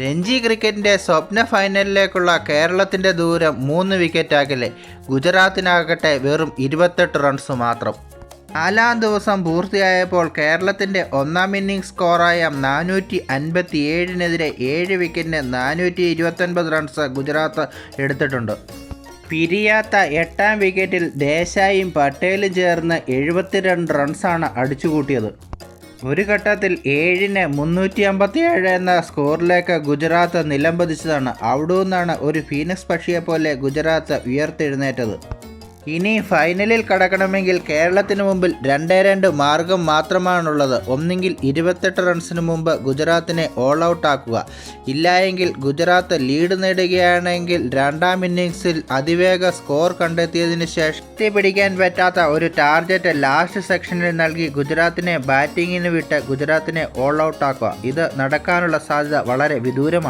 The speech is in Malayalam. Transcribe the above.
രഞ്ജി ക്രിക്കറ്റിന്റെ സ്വപ്ന ഫൈനലിലേക്കുള്ള കേരളത്തിന്റെ ദൂരം മൂന്ന് വിക്കറ്റ് അകലെ. ഗുജറാത്തിനാകട്ടെ വെറും ഇരുപത്തെട്ട് റൺസ് മാത്രം. നാലാം ദിവസം പൂർത്തിയായപ്പോൾ കേരളത്തിന്റെ ഒന്നാം ഇന്നിംഗ്സ് സ്കോറായ നാനൂറ്റി അൻപത്തി ഏഴിനെതിരെ ഏഴ് വിക്കറ്റിന് നാനൂറ്റി ഇരുപത്തൊൻപത് റൺസ് ഗുജറാത്ത് എടുത്തിട്ടുണ്ട്. പിരിയാത്ത എട്ടാം വിക്കറ്റിൽ ദേശായും പട്ടേലും ചേർന്ന് എഴുപത്തിരണ്ട് റൺസാണ് അടിച്ചുകൂട്ടിയത്. ഒരു ഘട്ടത്തിൽ ഏഴിന് മുന്നൂറ്റി അമ്പത്തി ഏഴ് എന്ന സ്കോറിലേക്ക് ഗുജറാത്ത് നിലംപതിച്ചതാണ്. അവിടെ നിന്നാണ് ഒരു ഫീനിക്സ് പക്ഷിയെപ്പോലെ ഗുജറാത്ത് ഉയർത്തെഴുന്നേറ്റത്. ഇനി ഫൈനലിൽ കടക്കണമെങ്കിൽ കേരളത്തിന് മുമ്പിൽ രണ്ടേ രണ്ട് മാർഗം മാത്രമാണുള്ളത്. ഒന്നെങ്കിൽ ഇരുപത്തെട്ട് റൺസിന് മുമ്പ് ഗുജറാത്തിനെ ഓൾ ഔട്ട് ആക്കുക. ഇല്ലായെങ്കിൽ ഗുജറാത്ത് ലീഡ് നേടുകയാണെങ്കിൽ രണ്ടാം ഇന്നിങ്സിൽ അതിവേഗ സ്കോർ കണ്ടെത്തിയതിനു ശേഷം പിടിക്കാൻ പറ്റാത്ത ഒരു ടാർഗറ്റ് ലാസ്റ്റ് സെക്ഷനിൽ നൽകി ഗുജറാത്തിനെ ബാറ്റിങ്ങിന് വിട്ട് ഗുജറാത്തിനെ ഓൾ ഔട്ട് ആക്കുക. ഇത് നടക്കാനുള്ള സാധ്യത വളരെ വിദൂരമാണ്.